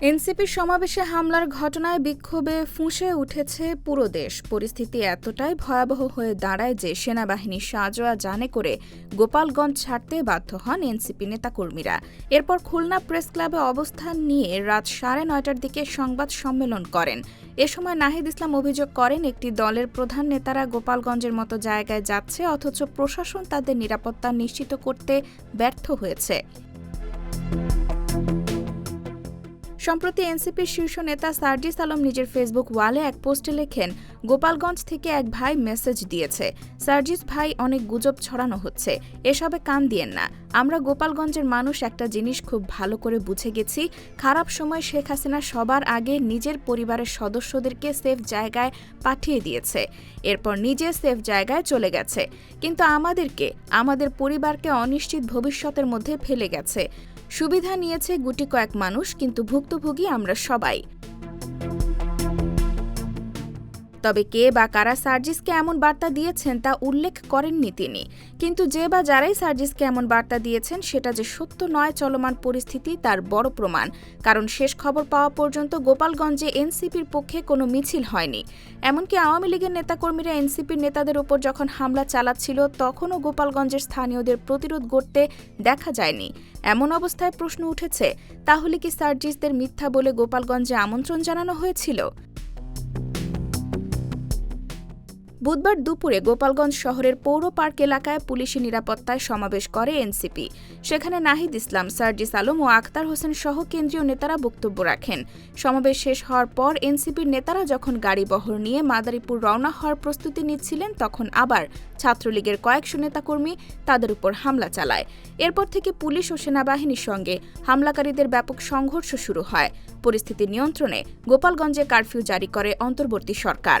এনসিপির সমাবেশে হামলার ঘটনায় বিক্ষোভে ফুঁসে উঠেছে পুরো দেশ। পরিস্থিতি এতটাই ভয়াবহ হয়ে দাঁড়ায় যে সেনাবাহিনী সাজোয়া জানে করে গোপালগঞ্জ ছাড়তে বাধ্য হন এনসিপি নেতাকর্মীরা। এরপর খুলনা প্রেস ক্লাবে অবস্থান নিয়ে রাত সাড়ে নয়টার দিকে সংবাদ সম্মেলন করেন। এ সময় নাহিদ ইসলাম অভিযোগ করেন, একটি দলের প্রধান নেতারা গোপালগঞ্জের মতো জায়গায় যাচ্ছে, অথচ প্রশাসন তাদের নিরাপত্তা নিশ্চিত করতে ব্যর্থ হয়েছে। সম্প্রতি এনসিপির শীর্ষ নেতা সার্জিস আলম নিজের ফেসবুক ওয়ালে এক পোস্টে লেখেন, গোপালগঞ্জ থেকে এক ভাই মেসেজ দিয়েছে। সার্জিস ভাই অনেক গুজব ছড়ানো হচ্ছে। এসবে কান দিয়েন না। আমরা গোপালগঞ্জের মানুষ একটা জিনিস খুব ভালো করে বুঝে গেছি। খারাপ সময় শেখ হাসিনা সবার আগে নিজের পরিবারের সদস্যদেরকে সেফ জায়গায় পাঠিয়ে দিয়েছে। এরপর নিজে সেফ জায়গায় চলে গেছে। কিন্তু আমাদেরকে, আমাদের পরিবারকে অনিশ্চিত ভবিষ্যতের মধ্যে ফেলে গেছে। সুবিধা নিয়েছে গুটি কয়েক মানুষ কিন্তু ভুক্তভোগী আমরা সবাই। তবে কে বা কারা সার্জিসকে এমন বার্তা দিয়েছেন তা উল্লেখ করেননি তিনি। কিন্তু যে বা যারাই সার্জিসকে এমন বার্তা দিয়েছেন, সেটা যে সত্য নয়, চলমান পরিস্থিতি তার বড় প্রমাণ। কারণ শেষ খবর পাওয়া পর্যন্ত গোপালগঞ্জে এনসিপির পক্ষে কোনো মিছিল হয়নি। এমনকি আওয়ামী লীগের নেতাকর্মীরা এনসিপির নেতাদের উপর যখন হামলা চালাচ্ছিল, তখনও গোপালগঞ্জের স্থানীয়দের প্রতিরোধ গড়তে দেখা যায়নি। এমন অবস্থায় প্রশ্ন উঠেছে, তাহলে কি সার্জিসদের মিথ্যা বলে গোপালগঞ্জে আমন্ত্রণ জানানো হয়েছিল? বুধবার দুপুরে গোপালগঞ্জ শহরের পৌর পার্ক এলাকায় পুলিশি নিরাপত্তায় সমাবেশ করে এনসিপি। সেখানে নাহিদ ইসলাম, সার্জিস আলম ও আখতার হোসেন সহ কেন্দ্রীয় নেতারা বক্তব্য রাখেন। সমাবেশ শেষ হওয়ার পর এনসিপির নেতারা যখন গাড়ি বহর নিয়ে মাদারীপুর রওনা হওয়ার প্রস্তুতি নিচ্ছিলেন, তখন আবার ছাত্রলীগের কয়েকশো নেতাকর্মী তাদের উপর হামলা চালায়। এরপর থেকে পুলিশ ও সেনাবাহিনীর সঙ্গে হামলাকারীদের ব্যাপক সংঘর্ষ শুরু হয়। পরিস্থিতি নিয়ন্ত্রণে গোপালগঞ্জে কারফিউ জারি করে অন্তর্বর্তী সরকার।